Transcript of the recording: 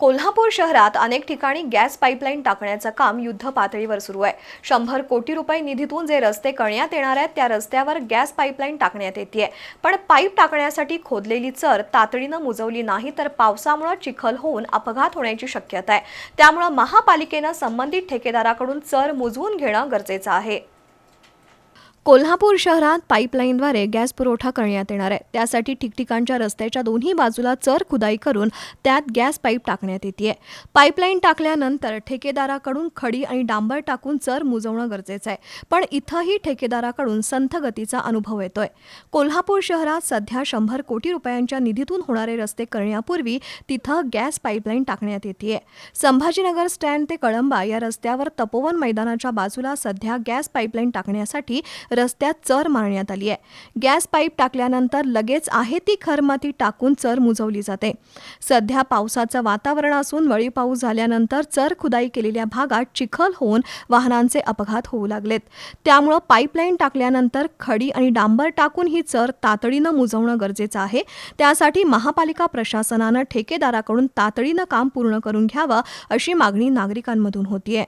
कोल्हापूर शहरात अनेक ठिकाणी गॅस पाईपलाईन टाकण्याचं काम युद्ध पातळीवर सुरू आहे. शंभर कोटी रुपये निधीतून जे रस्ते करण्यात येणार आहेत त्या रस्त्यावर गॅस पाईपलाईन टाकण्यात येते पण पाईप टाकण्यासाठी खोदलेली चर तातडीनं मुजवली नाही तर पावसामुळे चिखल होऊन अपघात होण्याची शक्यता आहे. त्यामुळं महापालिकेनं संबंधित ठेकेदाराकडून चर मुजवून घेणं गरजेचं आहे. कोल्हापूर शहरात पाईपलाईनद्वारे गॅस पुरवठा करण्यात येणार आहे. त्यासाठी ठिकठिकाणच्या रस्त्याच्या दोन्ही बाजूला चर खुदाई करून त्यात गॅस पाईप टाकण्यात येते पाईपलाईन टाकल्यानंतर ठेकेदाराकडून खडी आणि डांबर टाकून चर मुजवणं गरजेचं आहे. पण इथंही ठेकेदाराकडून संथ गतीचा अनुभव येतोय. कोल्हापूर शहरात सध्या शंभर कोटी रुपयांच्या निधीतून होणारे रस्ते करण्यापूर्वी तिथं गॅस पाईपलाईन टाकण्यात येते संभाजीनगर स्टँड ते कळंबा या रस्त्यावर तपोवन मैदानाच्या बाजूला सध्या गॅस पाईपलाईन टाकण्यासाठी रस्त्यात चर मारण्यात आली आहे. गॅस पाईप टाकल्यानंतर लगेच आहे ती खरमाती टाकून चर मुजवली जाते. सध्या पावसाचं वातावरण असून वळी पाऊस झाल्यानंतर चर खुदाई केलेल्या भागात चिखल होऊन वाहनांचे अपघात होऊ लागलेत. त्यामुळं पाईपलाईन टाकल्यानंतर खडी आणि डांबर टाकून ही चर तातडीनं मुजवणं गरजेचं आहे. त्यासाठी महापालिका प्रशासनानं ठेकेदाराकडून तातडीनं काम पूर्ण करून घ्यावं अशी मागणी नागरिकांमधून होतीये.